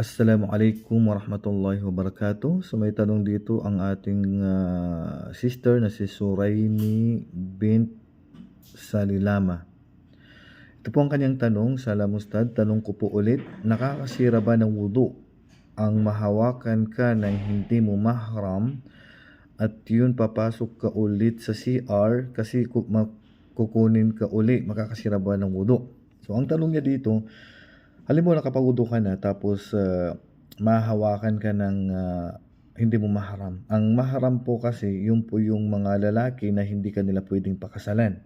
Assalamualaikum warahmatullahi wabarakatuh. So may tanong dito ang ating ah, sister na si Suraini bint Salilama. Ito po ang kanyang tanong sa Lamustad. Tanong ko po ulit, nakakasira ba ng wudu ang mahawakan ka ng hindi mo mahram at yun papasok ka ulit sa CR kasi kukunin ka uli, makakasira ba ng wudu? So ang tanong niya dito, Halimbawa nakapag-wudu ka na tapos ah, mahawakan ka ng ah, hindi mo maharam. Ang maharam po kasi yung po yung mga lalaki na hindi ka nila pwedeng pakasalan.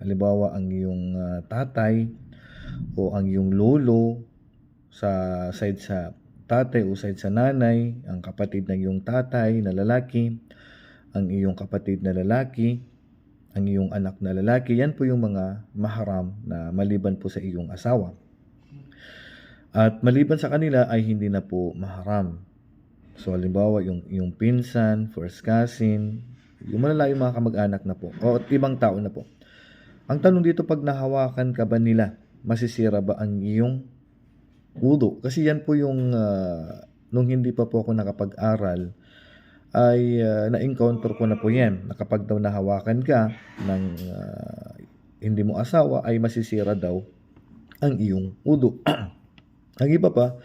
Halimbawa ang iyong ah, tatay o ang iyong lolo sa side sa tatay o side sa nanay, ang kapatid ng iyong tatay na lalaki, ang iyong kapatid na lalaki, ang iyong anak na lalaki, yan po yung mga maharam na maliban po sa iyong asawa. At maliban sa kanila ay hindi na po maharam. So halimbawa yung yung pinsan, first cousin, yung malalayong mga kamag-anak na po o at ibang tao na po. Ang tanong dito pag nahawakan ka ba nila, masisira ba ang iyong wudu? Kasi yan po yung ah, nung hindi pa po ako nakapag-aral ay ah, na-encounter ko na po yan. Na kapag daw nahawakan ka ng ah, hindi mo asawa ay masisira daw ang iyong wudu. Ang iba pa,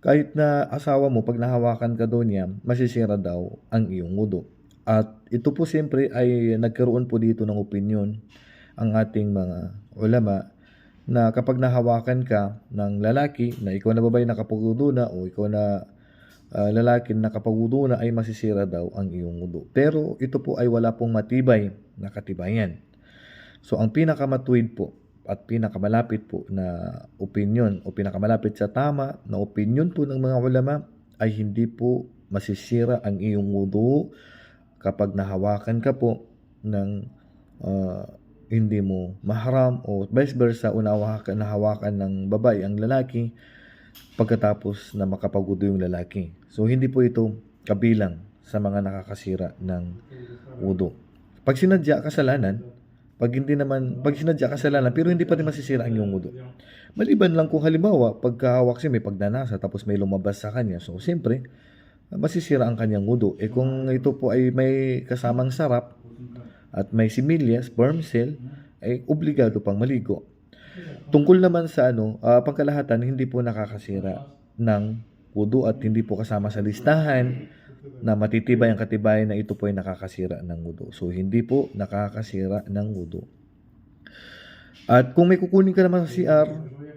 kahit na asawa mo, pag nahawakan ka doon niya, masisira daw ang iyong wudu. At ito po siyempre ay nagkaroon po dito ng opinion ang ating mga ulama na kapag nahawakan ka ng lalaki na ikaw na babae nakapagwudu na o ikaw na ah, lalaki na na ay masisira daw ang iyong wudu. Pero ito po ay wala pong matibay na katibayan. So ang pinakamatuwid po at pinakamalapit po na opinion o pinakamalapit sa tama na opinion po ng mga ulama ay hindi po masisira ang iyong wudu kapag nahawakan ka po ng ah, hindi mo mahram o vice versa o nahawakan, nahawakan ng babae ang lalaki pagkatapos na makapagwudu yung lalaki. So hindi po ito kabilang sa mga nakakasira ng wudu. Pag sinadya kasalanan, pag hindi naman, pag sinadya kasalanan, pero hindi pa rin masisira ang iyong wudu. Maliban lang kung halimbawa, pagkahawak siya may pagnanasa tapos may lumabas sa kanya. So, siyempre, masisira ang kanyang wudu. Eh kung ito po ay may kasamang sarap at may similya, sperm cell, ay obligado pang maligo. Tungkol naman sa ano, ah, pagkalahatan, hindi po nakakasira ng wudu at hindi po kasama sa listahan na matitibay ang katibayan na ito po ay nakakasira ng wudu. So, hindi po nakakasira ng wudu. At kung may kukunin ka naman sa CR,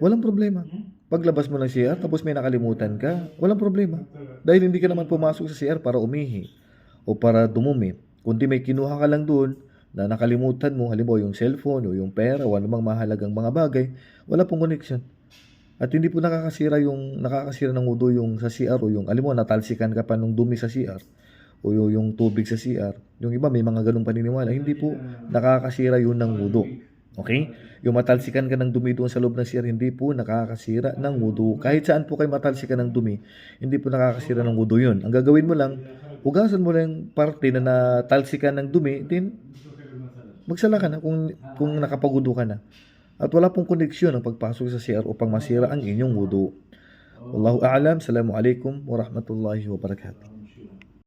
walang problema. Paglabas mo ng CR, tapos may nakalimutan ka, walang problema. Dahil hindi ka naman pumasok sa CR para umihi o para dumumi. Kundi may kinuha ka lang doon na nakalimutan mo, halimbawa yung cellphone o yung pera o anumang mahalagang mga bagay, wala pong connection. At hindi po nakakasira yung nakakasira ng wudu yung sa CR o yung alam mo natalsikan ka pa nung dumi sa CR o yung, tubig sa CR. Yung iba may mga ganung paniniwala, hindi po nakakasira yun ng wudu. Okay? Yung matalsikan ka ng dumi doon sa loob ng CR, hindi po nakakasira ng wudu. Kahit saan po kayo matalsikan ng dumi, hindi po nakakasira ng wudu yun. Ang gagawin mo lang, hugasan mo lang yung parte na natalsikan ng dumi, then magsala ka na kung, kung nakapagudo ka na. At wala pong koneksyon ang pagpasok sa CR upang masira ang inyong wudu. Wallahu a'lam. Assalamualaikum warahmatullahi wabarakatuh.